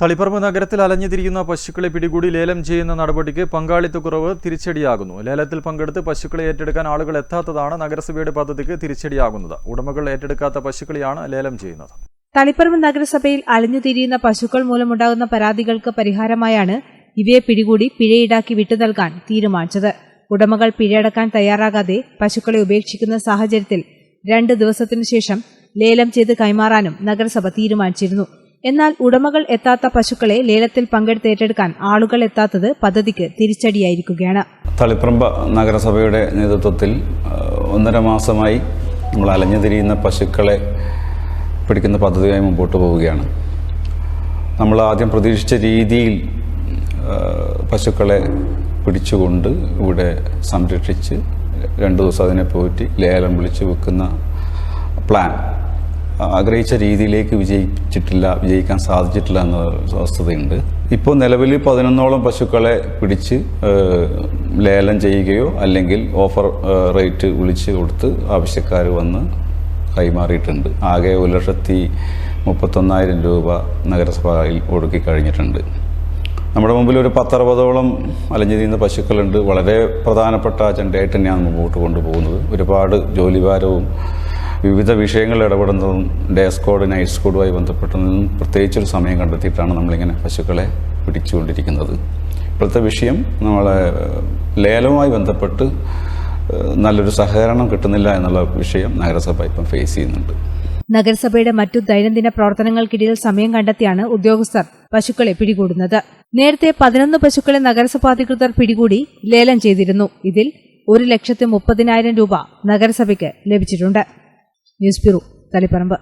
തളിപ്പറമ്പ് നഗരത്തിൽ അലഞ്ഞുതിരിയുന്ന പശുക്കളെ പിടികൂടി ലേലം ചെയ്യുന്ന നടപടിക്ക് പങ്കാളിത്തക്കുറവ് തിരിച്ചടിയാകുന്നു. ലേലത്തിൽ പങ്കെടുത്ത് പശുക്കളെ ഏറ്റെടുക്കാൻ ആളുകൾ എത്താത്തതാണ് നഗരസഭയുടെ പദ്ധതിക്ക് തിരിച്ചടിയാകുന്നത്. ഉടമകൾ ഏറ്റെടുക്കാത്ത പശുക്കളെയാണ് ലേലം ചെയ്യുന്നത്. തളിപ്പറമ്പ് നഗരസഭയിൽ അലഞ്ഞുതിരിയുന്ന പശുക്കൾ മൂലമുണ്ടാകുന്ന പരാതികൾക്ക് പരിഹാരമായാണ് ഇവയെ പിടികൂടി പിഴയിടാക്കി വിട്ടു നൽകാൻ തീരുമാനിച്ചത്. ഉടമകൾ പിഴയടക്കാൻ തയ്യാറാകാതെ പശുക്കളെ ഉപേക്ഷിക്കുന്ന സാഹചര്യത്തിൽ രണ്ട് ദിവസത്തിനു ശേഷം ലേലം ചെയ്ത് കൈമാറാനും നഗരസഭ തീരുമാനിച്ചിരുന്നു. എന്നാൽ ഉടമകൾ എത്താത്ത പശുക്കളെ ലേലത്തിൽ പങ്കെടുത്ത് ഏറ്റെടുക്കാൻ ആളുകൾ എത്താത്തത് പദ്ധതിക്ക് തിരിച്ചടിയായിരിക്കുകയാണ്. തളിപ്രമ്പ നഗരസഭയുടെ നേതൃത്വത്തിൽ ഒന്നര മാസമായി നമ്മൾ അലഞ്ഞുതിരിയുന്ന പശുക്കളെ പിടിക്കുന്ന പദ്ധതിയായി മുമ്പോട്ട് പോവുകയാണ്. നമ്മൾ ആദ്യം പ്രതീക്ഷിച്ച രീതിയിൽ പശുക്കളെ പിടിച്ചുകൊണ്ട് ഇവിടെ സംരക്ഷിച്ച് രണ്ട് ദിവസം അതിനെ പോറ്റി ലേലം വിളിച്ച് വെക്കുന്ന പ്ലാൻ ആഗ്രഹിച്ച രീതിയിലേക്ക് വിജയിച്ചിട്ടില്ല വിജയിക്കാൻ സാധിച്ചിട്ടില്ല എന്ന വസ്തുതയുണ്ട് ഇപ്പോൾ നിലവിൽ പതിനൊന്നോളം പശുക്കളെ പിടിച്ച് ലേലം ചെയ്യുകയോ അല്ലെങ്കിൽ ഓഫർ റേറ്റ് വിളിച്ച് കൊടുത്ത് ആവശ്യക്കാർ വന്ന് കൈമാറിയിട്ടുണ്ട്. ആകെ ഒരു ലക്ഷത്തി മുപ്പത്തൊന്നായിരം രൂപ നഗരസഭയിൽ ഒടുക്കി കഴിഞ്ഞിട്ടുണ്ട്. നമ്മുടെ മുമ്പിൽ ഒരു പത്തറുപതോളം അലഞ്ഞു തീരുന്ന പശുക്കളുണ്ട്. വളരെ പ്രധാനപ്പെട്ട അജണ്ടയായിട്ട് തന്നെയാണ് മുമ്പോട്ട് കൊണ്ടുപോകുന്നത്. ഒരുപാട് ജോലിഭാരവും വിവിധ വിഷയങ്ങളിൽ ഇടപെടുന്നതും ഡേ സ്കോഡ് നൈറ്റ് സ്കോഡുമായി ബന്ധപ്പെട്ടതും പ്രത്യേകിച്ചൊരു സമയം കണ്ടെത്തിയിട്ടാണ് നമ്മളിങ്ങനെ പശുക്കളെ പിടിച്ചുകൊണ്ടിരിക്കുന്നത്. ഇപ്പോഴത്തെ വിഷയം നമ്മളെ ലേലവുമായി ബന്ധപ്പെട്ട് നല്ലൊരു സഹകരണം കിട്ടുന്നില്ല എന്നുള്ള വിഷയം നഗരസഭ ഇപ്പം ഫേസ് ചെയ്യുന്നുണ്ട്. നഗരസഭയുടെ മറ്റു ദൈനംദിന പ്രവർത്തനങ്ങൾക്കിടയിൽ സമയം കണ്ടെത്തിയാണ് ഉദ്യോഗസ്ഥർ പശുക്കളെ പിടികൂടുന്നത്. നേരത്തെ പതിനൊന്ന് പശുക്കളെ നഗരസഭാധികൃതർ പിടികൂടി ലേലം ചെയ്തിരുന്നു. ഇതിൽ ഒരു ലക്ഷത്തി മുപ്പതിനായിരം രൂപ നഗരസഭയ്ക്ക് ലഭിച്ചിട്ടുണ്ട്. ஏசுபிரு தலைப்பரம்பை